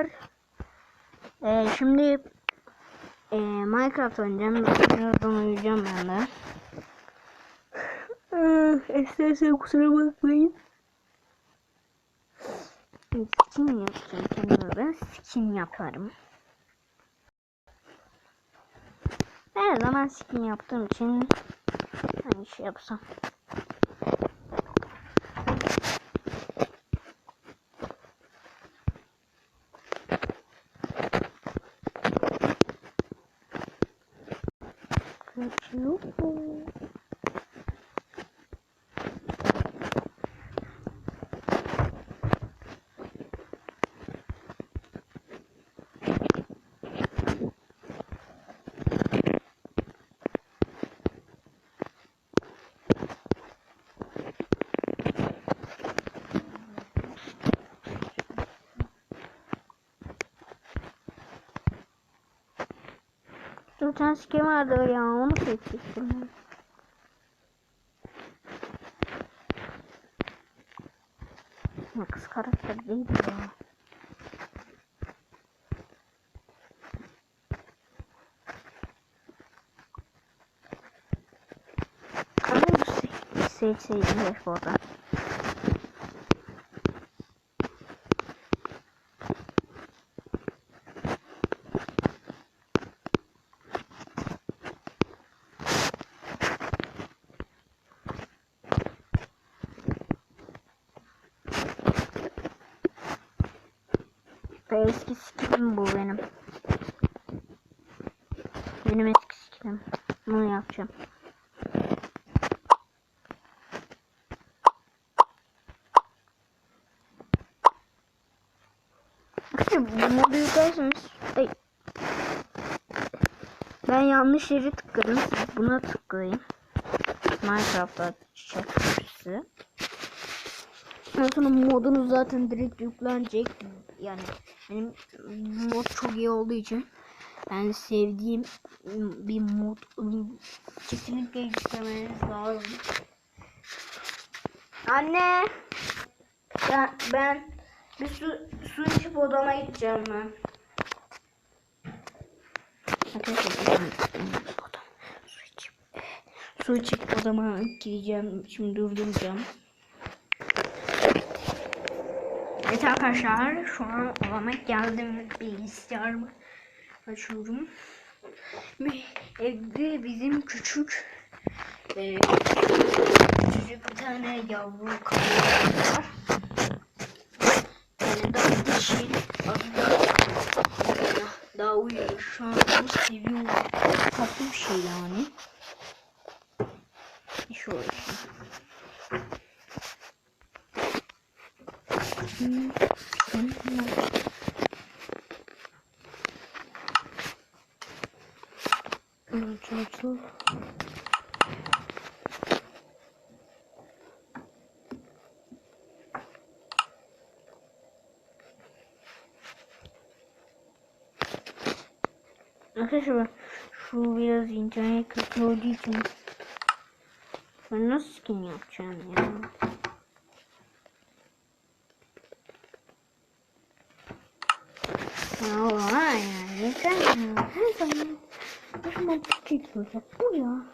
arkadaşlar. Ee, şimdi e, Minecraft oynayacağım. Birazdan uyuyacağım ben de. Esnersen kusura bakmayın. Skin yapacağım kendime ben skin yaparım. Her zaman skin yaptığım için hani şey yapsam. curtiu. Bir tane skin vardı ya onu ben. Ya kız karakter değil ya. Bu se- seçseydim hep orada. Ve eski skinim bu benim. Benim eski skinim. Bunu yapacağım. İşte bu modu yüklerseniz Ay. Ben yanlış yere tıkladım. Buna tıklayın. Minecraft'ta çiçek köşesi. Ondan sonra modunuz zaten direkt yüklenecek. Yani benim mod çok iyi olduğu için yani sevdiğim bir mod kesinlikle yüklemeniz lazım. Anne ben, ben bir su, su içip odama gideceğim ben. Su içip su içip odama gideceğim. Şimdi durduracağım. Evet arkadaşlar şu an odama geldim bilgisayarımı açıyorum. Evde bizim küçük e, küçük bir tane yavru kaplan var. Yani daha dişi aslında daha uyuyor şu an onu seviyorum. Tatlı bir şey yani. Şöyle. Hmm. Çocuk. Arkadaşlar şu biraz internet kötü olduğu için ben nasıl skin yapacağım ya? Allah yani yeter ya. Her zaman bir şey olacak bu ya.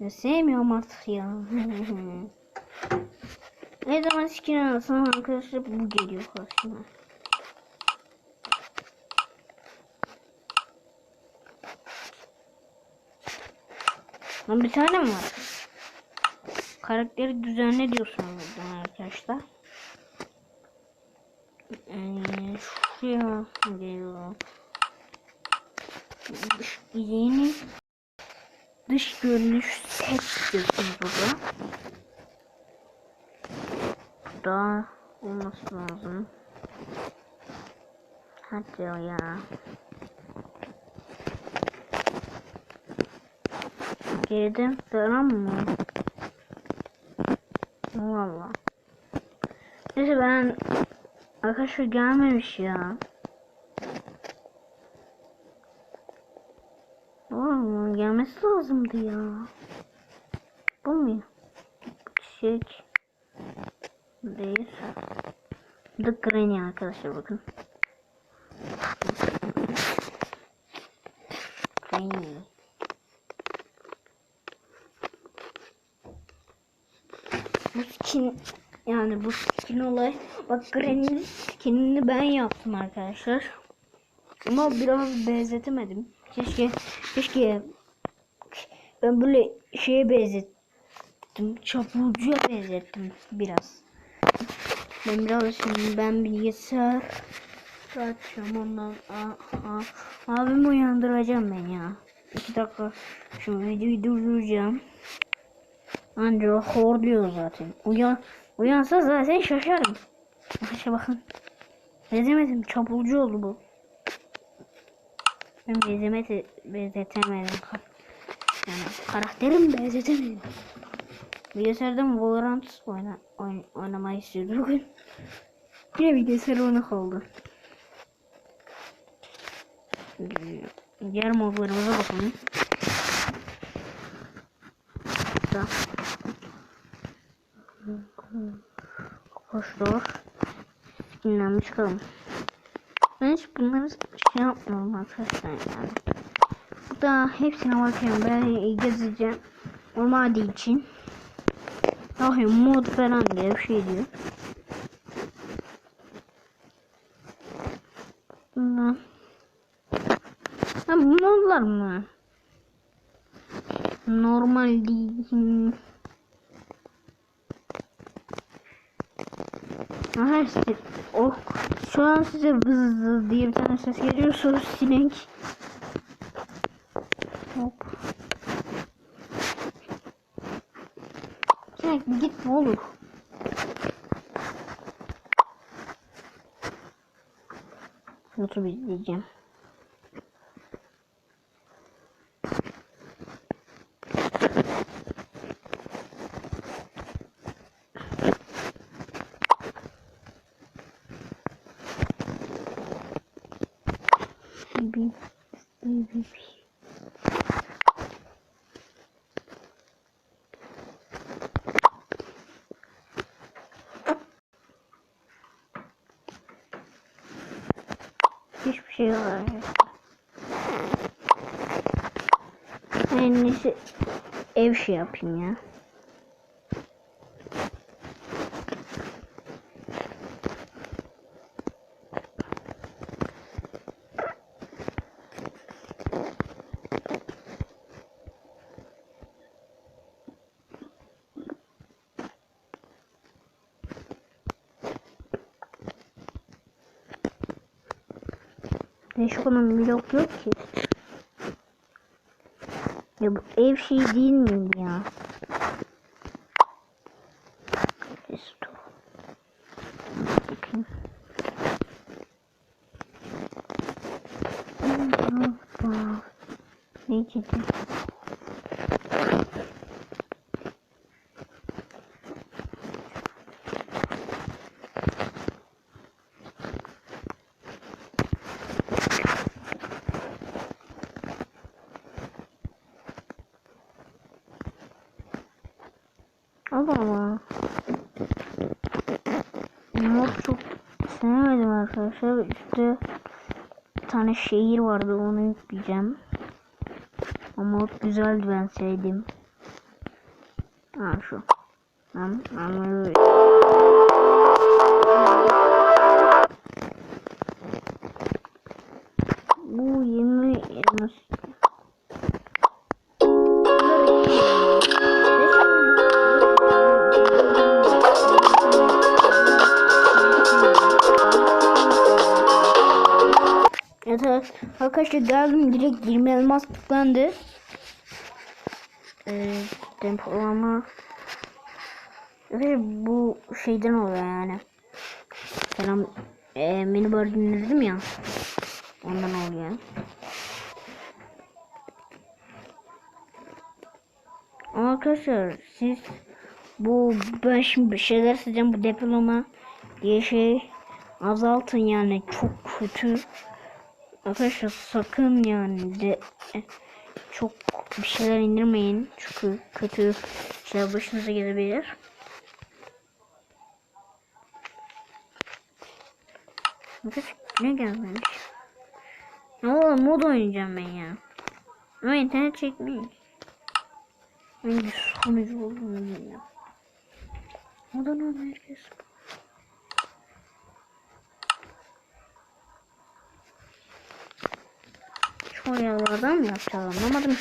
Ya sevmiyorum artık ya. ne zaman skin alsam arkadaşlar bu geliyor karşıma. Lan bir tane mi var? Karakteri düzenle diyorsun buradan arkadaşlar. Ee, şuraya geliyor. Yeni dış görünüş set diyorsunuz burada. Daha olması lazım. Hadi ya. Geriden falan mı? Valla. Neyse ben arkadaşlar gelmemiş ya. lazımdı ya. Bu mu? Küçük. Değil. The Granny arkadaşlar bakın. Granny. Bu skin yani bu skin olay bak Granny'nin skinini ben yaptım arkadaşlar. Ama biraz benzetemedim. Keşke keşke ben böyle şeye benzettim. Çapulcuya benzettim biraz. Ben biraz şimdi ben bilgisayar açacağım ondan. Aa, abimi uyandıracağım ben ya. İki dakika şu videoyu durduracağım. Anca horluyor zaten. Uyan, uyansa zaten şaşarım. Arkadaşlar bakın. Benzemedim. Çapulcu oldu bu. Ben benzemeti benzetemedim. Yani karakterim benzetemedim. Bilgisayardan Valorant oyna, oyn, oynamayı istiyordu bugün. Yine bilgisayar oyunu kaldı. Diğer modlarımıza bakalım. Da. Koştur. Dinlen çıkalım. Ben hiç bunları şey yapmıyorum arkadaşlar yani. Burada hepsine bakıyorum. Ben gezeceğim. Olmadığı için. Bakıyorum mod falan diye bir şey diyor. Bunlar. Ha modlar mı? Normal değil. Aha işte o şu an size vız diye bir tane ses geliyor sonra sinek. Sinek bir git ne Hiçbir şey var. En iyisi ev şey yapayım ya. Olan blok yok ki. Ya bu ev şey değil miydi ya? Hoppa. Ne dedi? Allah Allah. Mod çok arkadaşlar. Üstte bir tane şehir vardı onu yükleyeceğim. Mod güzeldi ben sevdim. Ha şu. Ben, ben Evet arkadaşlar geldim direkt 20 elmas tıklandı. Ee, depolama. Ve bu şeyden oluyor yani. Selam. Ee, minibar dinledim ya. Ondan oluyor. Ama Arkadaşlar siz bu ben şimdi bir şeyler sileceğim bu depolama diye şey azaltın yani çok kötü. Arkadaşlar sakın yani de çok bir şeyler indirmeyin çünkü kötü şeyler başınıza gelebilir. Arkadaşlar ne gelmemiş? Ne oğlum mod oynayacağım ben ya. Ama internet çekmiyor. Hangi sonucu olduğunu bilmiyorum. Adana merkez. Şu ayarlardan mı yapacağız anlamadım.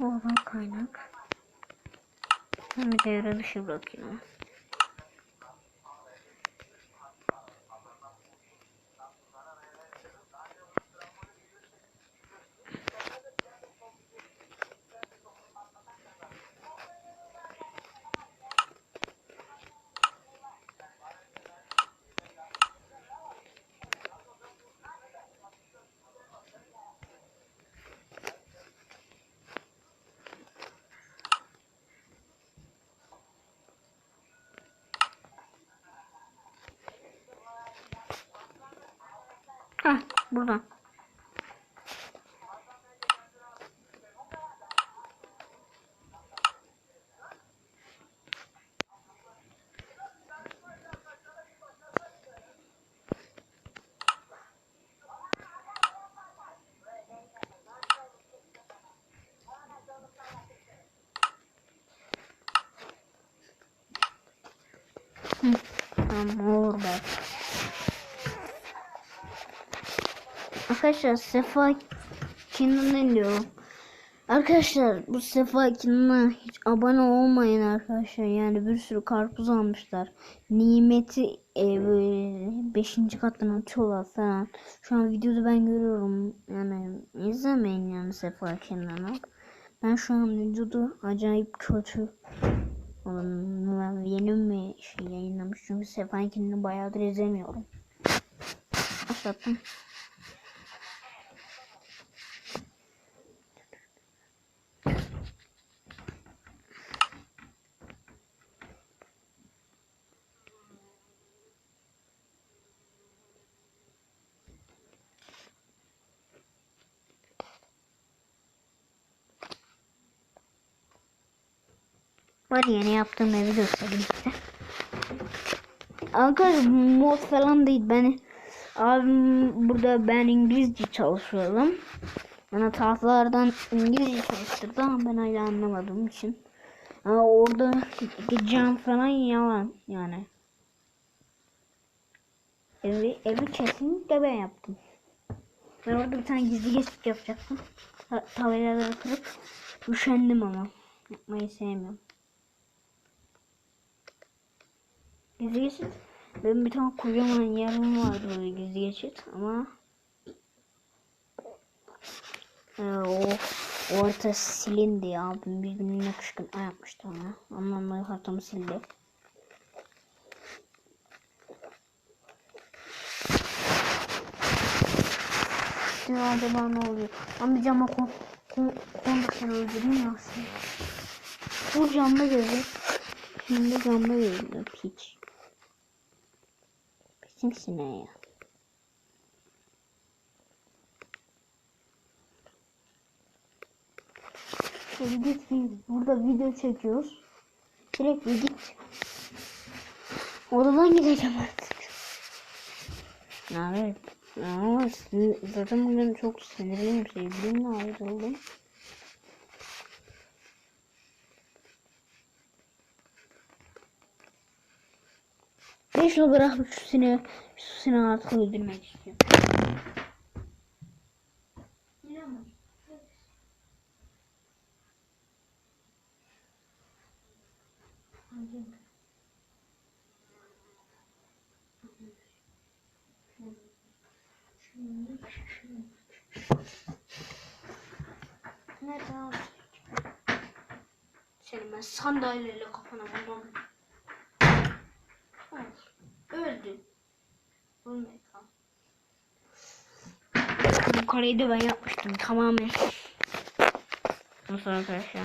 Oradan kaynak. Bir devre dışı bırakıyorum. Hah buradan. Hı, Tamam Arkadaşlar Sefa Kinan'ı diyorum. Arkadaşlar bu Sefa Kinan'a hiç abone olmayın arkadaşlar. Yani bir sürü karpuz almışlar. Nimeti e, böyle 5. kattan atıyorlar falan. Şu an videoda ben görüyorum. Yani izlemeyin yani Sefa Kinan'ı. Ben şu an videoda acayip kötü yeni mi şey yayınlamış. Çünkü Sefa Kinan'ı bayağıdır izlemiyorum. Başlattım. Var yeni yaptığım evi göstereyim size. Arkadaşlar mod falan değil ben abim burada ben İngilizce çalışıyorum. Bana tahtalardan İngilizce çalıştırdı ama ben hala anlamadığım için. Ama orada cam falan yalan yani. Evi, evi kesinlikle ben yaptım. Ben orada bir tane gizli geçit yapacaktım. Ta tabelaları kırıp üşendim ama. Yapmayı sevmiyorum. Gizli geçit. Benim bir tane kocaman yerim vardı böyle gizli geçit ama ee, o orta silindi ya. Abim bir günlüğüne kışkırtma yapmıştı ona. Ondan dolayı haritamı sildi. Şimdi acaba ne oluyor? Ben bir cama kon, kon, konduk seni öldüreyim ya aslında. Bu camda gözü. Şimdi camda gözü. Hiç. Ya? Şöyle git burada video çekiyoruz. Direkt bir git. Odadan gideceğim artık. Evet. Ama zaten bugün çok sinirliyim. Sevgilimle ayrıldım. Beş yıl bırakıp şu seni, şu seni artık öldürmek istiyorum. Nerede abi? Seni ben sandalyeyle kafana vurmam. Bu kareyi de ben yapmıştım tamamen. Nasıl arkadaşlar?